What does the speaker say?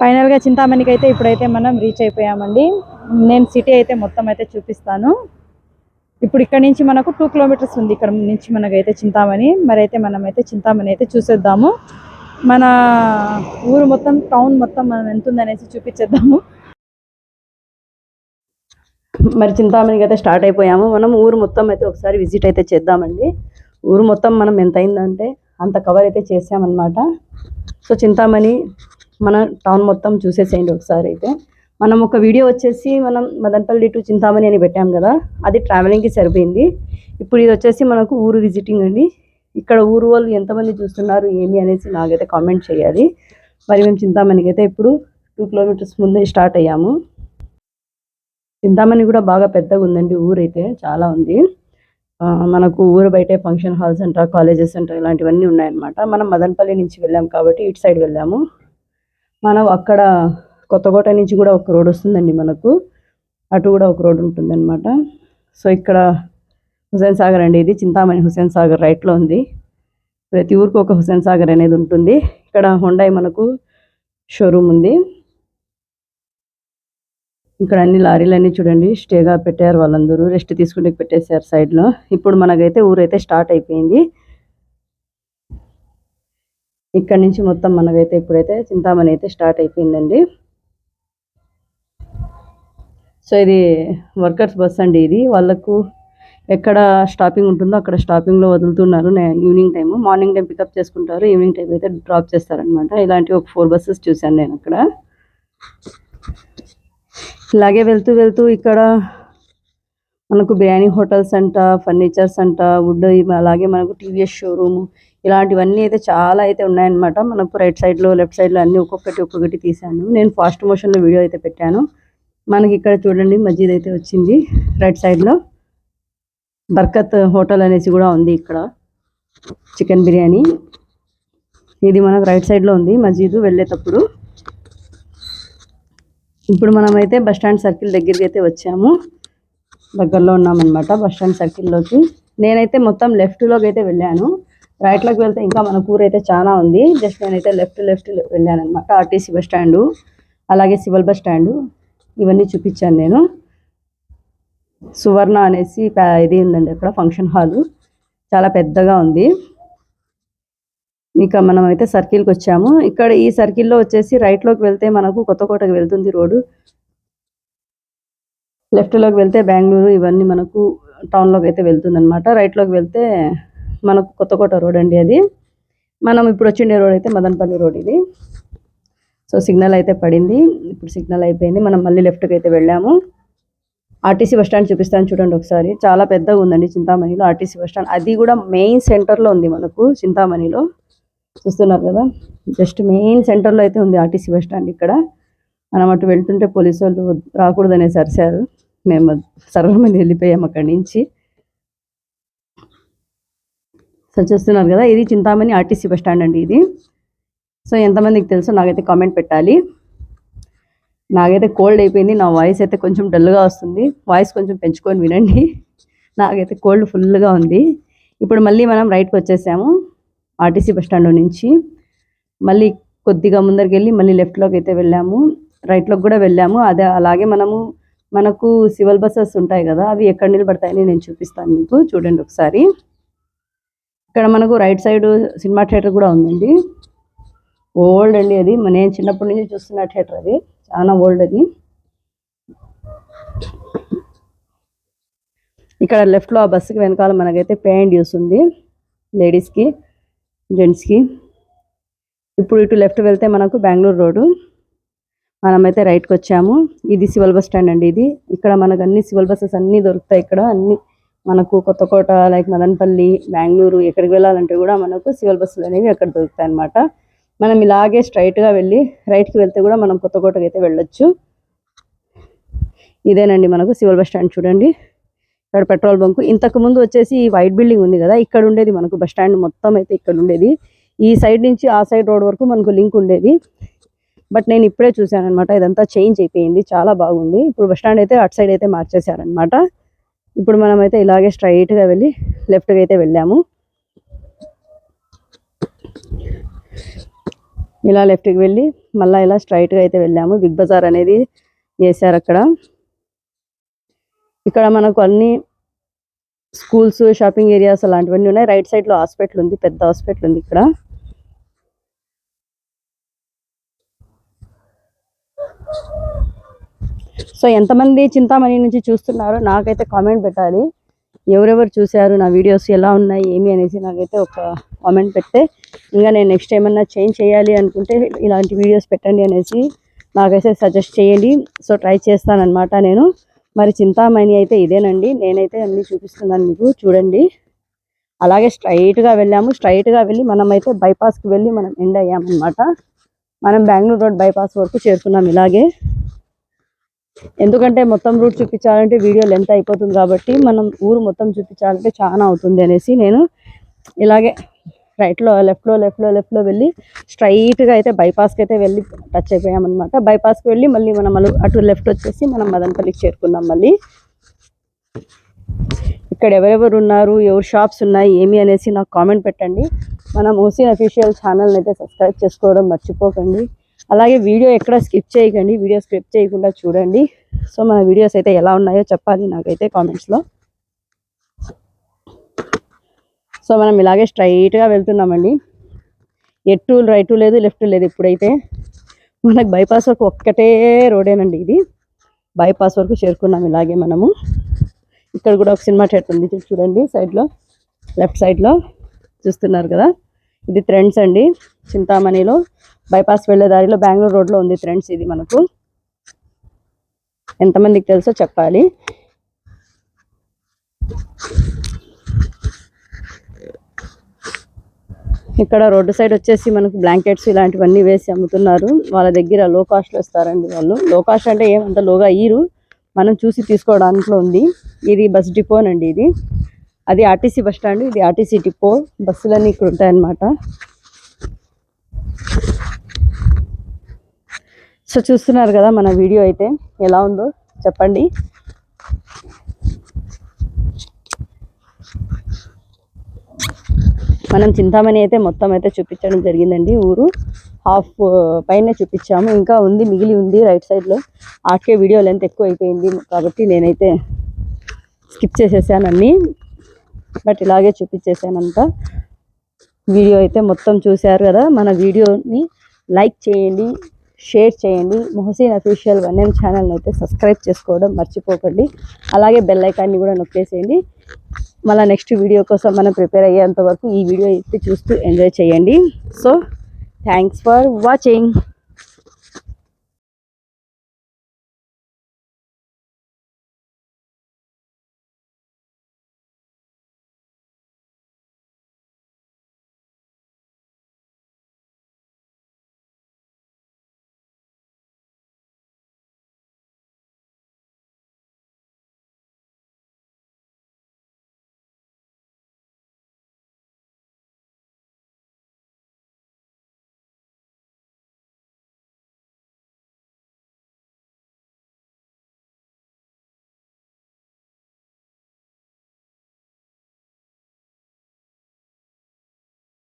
ఫైనల్గా చింతామణికి అయితే ఇప్పుడైతే మనం రీచ్ అయిపోయామండి. నేను సిటీ అయితే మొత్తం అయితే చూపిస్తాను. ఇప్పుడు ఇక్కడ నుంచి మనకు టూ కిలోమీటర్స్ ఉంది. ఇక్కడ నుంచి మనకైతే చింతామణి మరి అయితే మనం అయితే చింతామణి అయితే చూసేద్దాము. మన ఊరు మొత్తం టౌన్ మొత్తం మనం ఎంత ఉందనేసి చూపించేద్దాము. మరి చింతామణికి అయితే స్టార్ట్ అయిపోయాము. మనం ఊరు మొత్తం అయితే ఒకసారి విజిట్ అయితే చేద్దామండి. ఊరు మొత్తం మనం ఎంత అయిందంటే అంత కవర్ అయితే చేసామన్నమాట సో చింతామణి మన టౌన్ మొత్తం చూసేసేయండి ఒకసారి అయితే. మనం ఒక వీడియో వచ్చేసి మనం మదనపల్లి టు చింతామణి అని పెట్టాం కదా అది ట్రావెలింగ్కి సరిపోయింది. ఇప్పుడు ఇది వచ్చేసి మనకు ఊరు విజిటింగ్ అండి. ఇక్కడ ఊరు వాళ్ళు ఎంతమంది చూస్తున్నారు ఏమి అనేసి నాకైతే కామెంట్ చేయాలి. మరి మేము చింతామణికి అయితే ఇప్పుడు టూ కిలోమీటర్స్ ముందే స్టార్ట్ అయ్యాము. చింతామణి కూడా బాగా పెద్దగా ఉందండి ఊరైతే చాలా ఉంది. మనకు ఊరు బయటే ఫంక్షన్ హాల్స్ అంట కాలేజెస్ అంట ఇలాంటివన్నీ ఉన్నాయన్నమాట. మనం మదనపల్లి నుంచి వెళ్ళాం కాబట్టి ఇటు సైడ్ వెళ్ళాము. మనం అక్కడ కొత్తకోట నుంచి కూడా ఒక రోడ్ వస్తుందండి మనకు. అటు కూడా ఒక రోడ్ ఉంటుందన్నమాట. సో ఇక్కడ హుసేన్ సాగర్ అండి ఇది. చింతామణి హుసేన్ సాగర్ రైట్లో ఉంది. ప్రతి ఊరికి ఒక హుసేన్ సాగర్ అనేది ఉంటుంది. ఇక్కడ హుండాయ్ మనకు షోరూమ్ ఉంది. ఇక్కడ అన్ని లారీలు అన్ని చూడండి. స్టేగా పెట్టారు వాళ్ళందరూ. రెస్ట్ తీసుకుంటే పెట్టేశారు సైడ్లో ఇప్పుడు మనకైతే ఊరైతే స్టార్ట్ అయిపోయింది. ఇక్కడ నుంచి మొత్తం మనకైతే ఇప్పుడైతే చింతామణి అయితే స్టార్ట్ అయిపోయిందండి. సో ఇది వర్కర్స్ బస్ అండి ఇది. వాళ్ళకు ఎక్కడ స్టాపింగ్ ఉంటుందో అక్కడ స్టాపింగ్లో వదులుతున్నారు evening time morning time pickup చేసుకుంటారు ఈవినింగ్ టైం అయితే డ్రాప్ చేస్తారనమాట ఇలాంటి ఒక ఫోర్ బస్సెస్ చూశాను నేను అక్కడ. ఇలాగే వెళ్తూ వెళ్తూ ఇక్కడ మనకు బిర్యానీ హోటల్స్ అంట ఫర్నిచర్స్ అంట వుడ్ అలాగే మనకు టీవీఎస్ షోరూమ్ ఇలాంటివన్నీ అయితే చాలా అయితే ఉన్నాయన్నమాట. మనకు రైట్ సైడ్లో లెఫ్ట్ సైడ్లో అన్ని ఒక్కొక్కటి ఒక్కొక్కటి తీశాను. నేను ఫాస్ట్ మోషన్లో వీడియో అయితే పెట్టాను. మనకి ఇక్కడ చూడండి మస్జిద్ అయితే వచ్చింది. రైట్ సైడ్లో బర్కత్ హోటల్ అనేసి కూడా ఉంది ఇక్కడ. చికెన్ బిర్యానీ. ఇది మనకు రైట్ సైడ్లో ఉంది మస్జిద్ వెళ్ళేటప్పుడు. ఇప్పుడు మనం అయితే బస్ స్టాండ్ సర్కిల్ దగ్గరికి అయితే వచ్చాము. దగ్గరలో ఉన్నామన్నమాట బస్ స్టాండ్ సర్కిల్లోకి నేనైతే మొత్తం లెఫ్ట్లోకి అయితే వెళ్ళాను. రైట్లోకి వెళ్తే ఇంకా మన కూర అయితే చాలా ఉంది. జస్ట్ నేనైతే లెఫ్ట్ లెఫ్ట్ వెళ్ళాను అనమాట ఆర్టీసీ బస్ స్టాండు అలాగే సివిల్ బస్ స్టాండు ఇవన్నీ చూపించాను నేను. సువర్ణ అనేసి ఇది ఉందండి అక్కడ ఫంక్షన్ హాలు చాలా పెద్దగా ఉంది. ఇక మనం అయితే సర్కిల్కి వచ్చాము. ఇక్కడ ఈ సర్కిల్లో వచ్చేసి రైట్లోకి వెళ్తే మనకు కొత్తకోటకి వెళ్తుంది రోడ్డు. లెఫ్ట్లోకి వెళ్తే బెంగళూరు ఇవన్నీ మనకు టౌన్లోకి అయితే వెళ్తుంది అనమాట రైట్లోకి వెళ్తే మనకు కొత్తకోట రోడ్ అండి అది. మనం ఇప్పుడు వచ్చిండే రోడ్ అయితే మదనపల్లి రోడ్ ఇది. సో సిగ్నల్ అయితే పడింది. ఇప్పుడు సిగ్నల్ అయిపోయింది. మనం మళ్ళీ లెఫ్ట్కి అయితే వెళ్ళాము. ఆర్టీసీ బస్ స్టాండ్ చూపిస్తాను చూడండి ఒకసారి. చాలా పెద్దగా ఉందండి చింతామణిలో ఆర్టీసీ బస్ స్టాండ్ అది కూడా మెయిన్ సెంటర్లో ఉంది మనకు చింతామణిలో. చూస్తున్నారు కదా? జస్ట్ మెయిన్ సెంటర్లో అయితే ఉంది ఆర్టీసీ బస్ స్టాండ్ ఇక్కడ. మనం అటు వెళ్తుంటే పోలీసు వాళ్ళు రాకూడదనే అరిశారు మేము సర్వమంది వెళ్ళిపోయాం అక్కడి నుంచి. సో చూస్తున్నారు కదా ఇది చింతామణి ఆర్టీసీ బస్ స్టాండ్ అండి ఇది. సో ఎంతమందికి తెలుసో నాకైతే కామెంట్ పెట్టాలి. నాకైతే కోల్డ్ అయిపోయింది నా వాయిస్ అయితే కొంచెం డల్గా వస్తుంది. వాయిస్ కొంచెం పెంచుకొని వినండి. నాకైతే కోల్డ్ ఫుల్గా ఉంది. ఇప్పుడు మళ్ళీ మనం రైట్కి వచ్చేసాము ఆర్టీసీ బస్ స్టాండ్ నుంచి. మళ్ళీ కొద్దిగా ముందరికి వెళ్ళి మళ్ళీ లెఫ్ట్లోకి అయితే వెళ్ళాము. రైట్లోకి కూడా వెళ్ళాము. అదే అలాగే మనము మనకు సివిల్ బస్సెస్ ఉంటాయి కదా అవి ఎక్కడ నిలబడతాయని నేను చూపిస్తాను మీకు. చూడండి ఒకసారి. ఇక్కడ మనకు రైట్ సైడ్ సినిమా థియేటర్ కూడా ఉందండి. ఓల్డ్ అండి అది. నేను చిన్నప్పటి నుంచి చూస్తున్న థియేటర్ అది. చాలా ఓల్డ్ అది. ఇక్కడ లెఫ్ట్లో ఆ బస్సుకి వెనకాల మనకైతే పే అండ్ యూస్ ఉంది. లేడీస్కి జెంట్స్కి. ఇప్పుడు ఇటు లెఫ్ట్ వెళ్తే మనకు బెంగళూరు రోడ్డు. మనమైతే రైట్కి వచ్చాము. ఇది సివిల్ బస్ స్టాండ్ అండి ఇది. ఇక్కడ మనకు అన్ని సివిల్ బస్సెస్ అన్నీ దొరుకుతాయి ఇక్కడ. అన్ని మనకు కొత్తకోట లైక్ మదనపల్లి బెంగళూరు ఎక్కడికి వెళ్ళాలంటే కూడా మనకు సివిల్ బస్సులు అనేవి అక్కడ దొరుకుతాయి అన్నమాట. మనం ఇలాగే స్ట్రైట్గా వెళ్ళి రైట్కి వెళ్తే కూడా మనం కొత్తకోటకి అయితే వెళ్ళొచ్చు. ఇదేనండి మనకు సివిల్ బస్ స్టాండ్ చూడండి. ఇక్కడ పెట్రోల్ బంక్. ఇంతకు ముందు వచ్చేసి ఈ వైట్ బిల్డింగ్ ఉంది కదా ఇక్కడ ఉండేది మనకు బస్ స్టాండ్ మొత్తం అయితే ఇక్కడ ఉండేది. ఈ సైడ్ నుంచి ఆ సైడ్ రోడ్ వరకు మనకు లింక్ ఉండేది. బట్ నేను ఇప్పుడే చూశాను అనమాట ఇదంతా చేంజ్ అయిపోయింది. చాలా బాగుంది. ఇప్పుడు బస్ స్టాండ్ అయితే అటు సైడ్ అయితే మార్చేశారనమాట ఇప్పుడు మనం అయితే ఇలాగే స్ట్రైట్గా గా వెళ్ళి లెఫ్ట్గా అయితే వెళ్ళాము. ఇలా లెఫ్ట్కి వెళ్ళి మళ్ళీ ఇలా స్ట్రైట్గా అయితే వెళ్ళాము. బిగ్ బజార్ అనేది వేశారు అక్కడ. ఇక్కడ మనకు అన్ని స్కూల్స్ షాపింగ్ ఏరియాస్ అలాంటివన్నీ ఉన్నాయి. రైట్ సైడ్లో హాస్పిటల్ ఉంది. పెద్ద హాస్పిటల్ ఉంది ఇక్కడ. సో ఎంతమంది చింతామణి నుంచి చూస్తున్నారో నాకైతే కామెంట్ పెట్టాలి. ఎవరెవరు చూశారు నా వీడియోస్ ఎలా ఉన్నాయి ఏమి అనేసి నాకైతే ఒక కామెంట్ పెడితే ఇంకా నేను నెక్స్ట్ ఏమన్నా చేంజ్ చేయాలి అనుకుంటే ఇలాంటి వీడియోస్ పెట్టండి అనేసి నాకైతే సజెస్ట్ చేయండి. సో ట్రై చేస్తానమాట నేను. మరి చింతామణి అయితే ఇదేనండి. నేనైతే అన్నీ చూపిస్తున్నాను మీకు చూడండి. అలాగే స్ట్రైట్గా వెళ్ళాము. స్ట్రైట్గా వెళ్ళి మనం అయితే వెళ్ళి మనం ఎండ్ అయ్యామన్నమాట. మనం బెంగళూరు రోడ్ బైపాస్ వరకు చేరుకున్నాం ఇలాగే. ఎందుకంటే మొత్తం రూట్ చూపించాలంటే వీడియో లెంత్ అయిపోతుంది కాబట్టి మనం ఊరు మొత్తం చూపించాలంటే చాలా అవుతుంది అనేసి నేను ఇలాగే రైట్లో లెఫ్ట్లో లెఫ్ట్లో లెఫ్ట్లో వెళ్ళి స్ట్రైట్గా అయితే బైపాస్కి అయితే వెళ్ళి టచ్ అయిపోయామన్నమాట. బైపాస్కి వెళ్ళి మళ్ళీ మనం అటు లెఫ్ట్ వచ్చేసి మనం మదనపల్లికి చేరుకున్నాం మళ్ళీ. ఇక్కడ ఎవరెవరు ఉన్నారు ఎవరు షాప్స్ ఉన్నాయి ఏమి అనేసి నాకు కామెంట్ పెట్టండి. మన మోసీ అఫీషియల్ ఛానల్ని అయితే సబ్స్క్రైబ్ చేసుకోవడం మర్చిపోకండి. అలాగే వీడియో ఎక్కడ స్కిప్ చేయకండి వీడియో స్కిప్ చేయకుండా చూడండి. సో మన వీడియోస్ అయితే ఎలా ఉన్నాయో చెప్పాలి నాకైతే కామెంట్స్లో సో మనం ఇలాగే స్ట్రైట్గా వెళ్తున్నామండి. ఎటు రైట్ లేదు లెఫ్ట్ లేదు ఇప్పుడైతే. మనకు బైపాస్ వరకు ఒక్కటే రోడేనండి ఇది. బైపాస్ వరకు చేరుకున్నాం ఇలాగే మనము. ఇక్కడ కూడా ఒక సినిమా థియేటర్ ఉంది. చూడండి సైడ్లో లెఫ్ట్ సైడ్లో చూస్తున్నారు కదా. ఇది ట్రెండ్స్ అండి. చింతామణిలో బైపాస్ వెళ్ళే దారిలో బెంగళూరు రోడ్లో ఉంది ట్రెండ్స్ ఇది మనకు. ఎంతమందికి తెలుసో చెప్పాలి. ఇక్కడ రోడ్డు సైడ్ వచ్చేసి మనకు బ్లాంకెట్స్ ఇలాంటివన్నీ వేసి అమ్ముతున్నారు. వాళ్ళ దగ్గర లో కాస్ట్లో ఇస్తారండి వాళ్ళు. లో కాస్ట్ అంటే ఏమంత లోగా ఇయ్యరు మనం చూసి తీసుకోవడానికి ఉంది. ఇది బస్ డిపోనండి ఇది. అది ఆర్టీసీ బస్ స్టాండ్ ఇది ఆర్టీసీ డిపో. బస్సులన్నీ ఇక్కడ ఉంటాయన్నమాట. సో చూస్తున్నారు కదా మన వీడియో అయితే ఎలా ఉందో చెప్పండి. మనం చింతామణి అయితే మొత్తం అయితే చూపించడం జరిగిందండి ఊరు. హాఫ్ పైన చూపించాము. ఇంకా ఉంది మిగిలి ఉంది రైట్ సైడ్లో. ఆకే వీడియో లెంత్ ఎక్కువ అయిపోయింది కాబట్టి నేనైతే స్కిప్ చేసేసాను అన్నీ. బట్ ఇలాగే చూపించేసానంతా. వీడియో అయితే మొత్తం చూశారు కదా మన వీడియోని లైక్ చేయండి షేర్ చేయండి. మొహసీన్ అఫీషియల్ వన్ ఎం ఛానల్ని అయితే సబ్స్క్రైబ్ చేసుకోవడం మర్చిపోకండి. అలాగే బెల్ ఐకాన్ని కూడా నొక్కేసేయండి. మళ్ళీ నెక్స్ట్ వీడియో కోసం మనం ప్రిపేర్ అయ్యేంత వరకు ఈ వీడియో అయితే చూస్తూ ఎంజాయ్ చేయండి. So thanks for watching.